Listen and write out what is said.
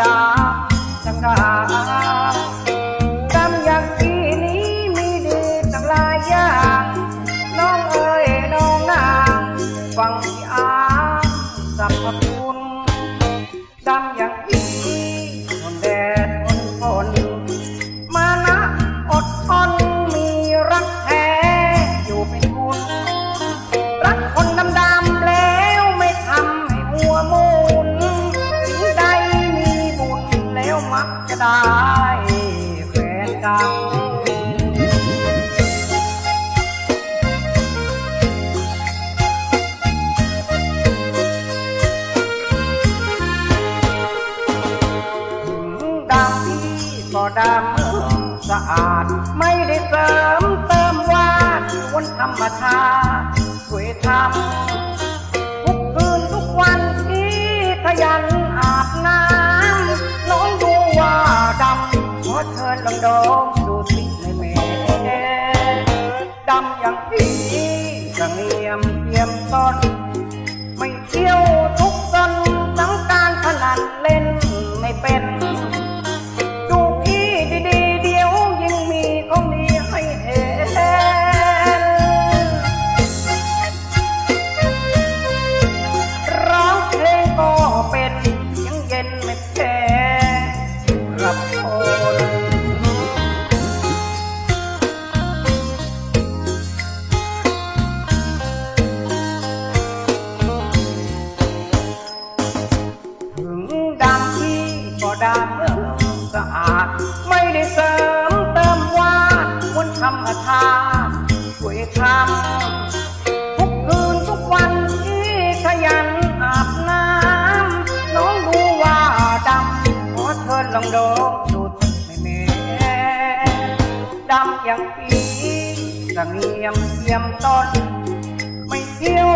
ดาจังดา ก็ดำสะอาด ไม่ได้เสริมเติมวาดวนธรรมชาติสวยทำทุกคืนทุกวันที่ขยันอาบน้ำน้องดูว่าดำขอเชิญลองดมดูสิให้แม่ดำอย่างพี่กระเงียมเทียมต้น ก็ดำสะอาด ไม่ได้เสริมเติมวาดวนธรรมชาติช่วยทำทุกคืนทุกวันที่ขยันอาบน้ำน้องดูว่าดำขอเชิญลองดูดูไม่เมดำอย่างพี่สงเงียมเยี่ยมต้นไม่เที่ยว